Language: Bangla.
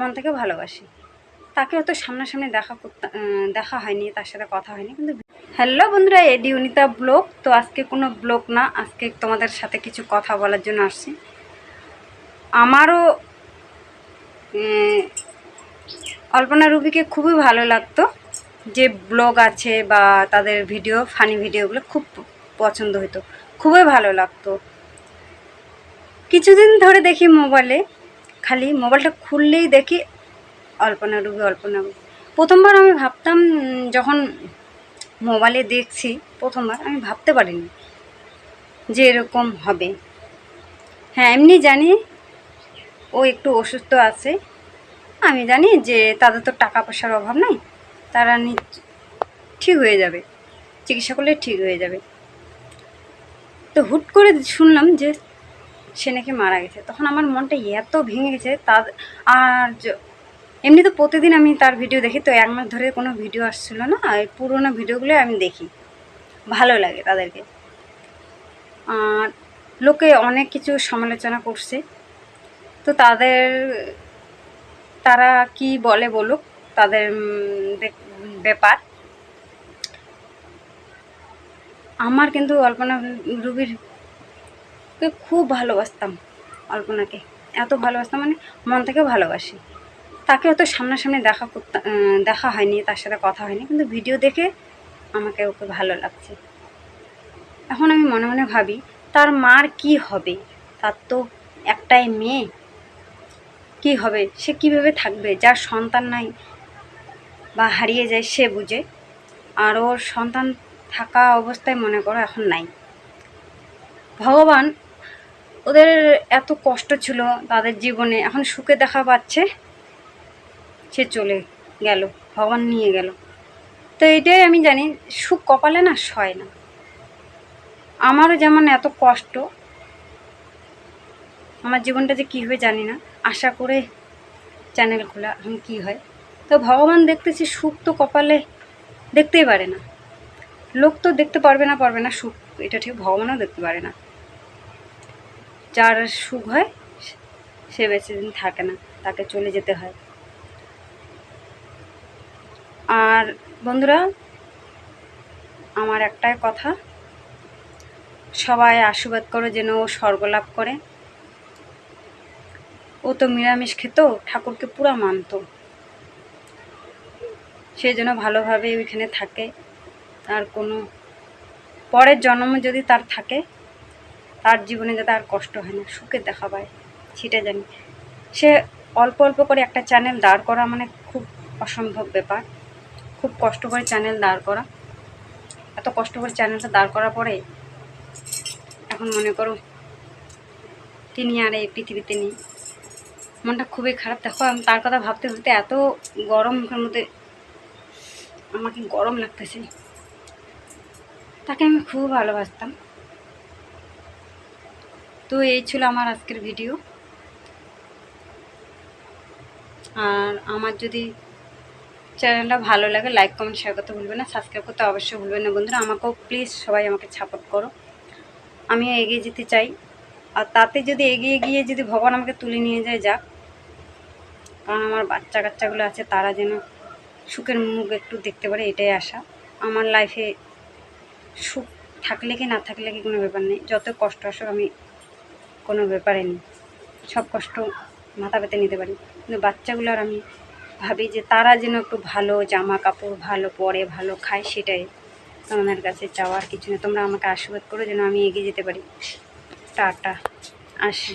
মন থেকে ভালোবাসি। তাকে হয়তো সামনাসামনি দেখা করতে দেখা হয়নি, তার সাথে কথা হয়নি, কিন্তু হ্যালো বন্ধুরা এডি উনিতা ব্লগ। তো আজকে কোনো ব্লগ না, আজকে তোমাদের সাথে কিছু কথা বলার জন্য আসছি। আমারও অল্পনা রুবিকে খুবই ভালো লাগতো। যে ব্লগ আছে বা তাদের ভিডিও, ফানি ভিডিওগুলো খুব পছন্দ হতো খুবই ভালো লাগতো। কিছুদিন ধরে দেখি মোবাইলে। খালি মোবাইলটা খুললেই দেখি অল্পনা রুবি, অল্পনা প্রথমবার আমি ভাবতাম যখন মোবাইলে দেখছি প্রথমবার, আমি ভাবতে পারিনি যে এরকম হবে। হ্যাঁ এমনি জানি ও একটু অসুস্থ আছে। আমি জানি যে তাদের তো টাকা পয়সার অভাব নাই, তারা ঠিক হয়ে যাবে, চিকিৎসা করলে ঠিক হয়ে যাবে। তো হুট করে শুনলাম যে সে নাকি মারা গেছে। তখন আমার মনটা এত ভেঙে গেছে, তার আর এমনি তো প্রতিদিন আমি তার ভিডিও দেখি, তো এক মাস ধরে কোনো ভিডিও আসছিল না, এই পুরোনো ভিডিওগুলো আমি দেখি। ভালো লাগে তাদেরকে। আর লোকে অনেক কিছু সমালোচনা করছে। তো তাদের, তারা কি বলে বলুক, তাদের ব্যাপার। আমার কিন্তু অল্পনা রুবির কে খুব ভালোবাসতাম অল্পনাকে। এত ভালোবাসতাম মানে মন থেকে ভালোবাসি। তাকে হয়তো সামনাসামনি দেখা করতে আহ, দেখা হয়নি তার সাথে কথা হয়নি কিন্তু ভিডিও দেখে আমাকে ওকে ভালো লাগছে। এখন আমি মনে মনে ভাবি তার মার কি হবে? তার তো একটাই মেয়ে। কি হবে? সে কীভাবে থাকবে? যার সন্তান নাই বা হারিয়ে যায় সে বুঝে। আর ওর সন্তান থাকা অবস্থায় মনে করো এখন নাই। ভগবান ওদের এত কষ্ট ছিল তাদের জীবনে। এখন সুখে দেখা পাচ্ছে। সে চলে গেল, ভগবান নিয়ে গেল। তো এটাই আমি জানি, সুখ কপালে না সয় না। আমারও যেমন এত কষ্ট, আমার জীবনটা যে কী হবে জানি না। আশা করে চ্যানেল খোলা, এখন কী হয়? তো ভগবান দেখতেছি, সুখ তো কপালে দেখতেই পারে না। লোক তো দেখতে পারবে না পারবে না সুখ। এটা ঠিক ভগবানও দেখতে পারে না। যার সুখ হয়, সে বেশি দিন থাকে না, তাকে চলে যেতে হয়। আর বন্ধুরা, আমার একটাই কথা, সবাই আশীর্বাদ করো যেন ও স্বর্গলাভ করে। ও তো নিরামিষ খেত, ঠাকুরকে পুরা মানতো। সে যেন ভালোভাবে ওইখানে থাকে। আর কোনো, পরের জন্ম যদি তার থাকে তার জীবনে যাতে আর কষ্ট হয় না সুখে দেখা পায় সেটা জানি। সে অল্প অল্প করে একটা চ্যানেল দাঁড় করা মানে খুব অসম্ভব ব্যাপার। খুব কষ্ট করে চ্যানেল দাঁড় করা। এত কষ্ট করে চ্যানেলটা দাঁড় করার পরে এখন মনে করো তিনি আর এই পৃথিবীতে নেই। মনটা খুবই খারাপ। দেখো, আমি তার কথা ভাবতে ভাবতে এত গরম মুখের মধ্যে আমাকে গরম লাগতেছে। তাকে আমি খুব ভালোবাসতাম। তো এই ছিল আমার আজকের ভিডিও। আর আমার যদি চ্যানেলটা ভালো লাগে, লাইক, কমেন্ট শেয়ার করতে ভুলবেন না সাবস্ক্রাইব করতে অবশ্যই ভুলবেন না বন্ধুরা। আমাকেও প্লিজ সবাই আমাকে সাপোর্ট করো। আমিও এগিয়ে যেতে চাই। আর তাতে যদি এগিয়ে গিয়ে যদি ভগবান আমাকে তুলে নিয়ে যায়, যাক। কারণ আমার বাচ্চা কাচ্চাগুলো আছে, তারা যেন সুখের মুখ একটু দেখতে পারে, এটাই আশা। আমার লাইফে সুখ থাকলে কি না থাকলে কি কোনো ব্যাপার নেই। যত কষ্ট আসুক, আমি কোনো ব্যাপারে নেই। সব কষ্ট মাথা পেতে নিতে পারি। কিন্তু বাচ্চাগুলোর আমি ভাবি যে তারা যেন একটু ভালো জামা কাপড় ভালো পরে ভালো খায় সেটাই তোমাদের কাছে চাওয়ার কিছু না তোমরা আমাকে আশীর্বাদ করো যেন আমি এগিয়ে যেতে পারি। টাটা। আসি।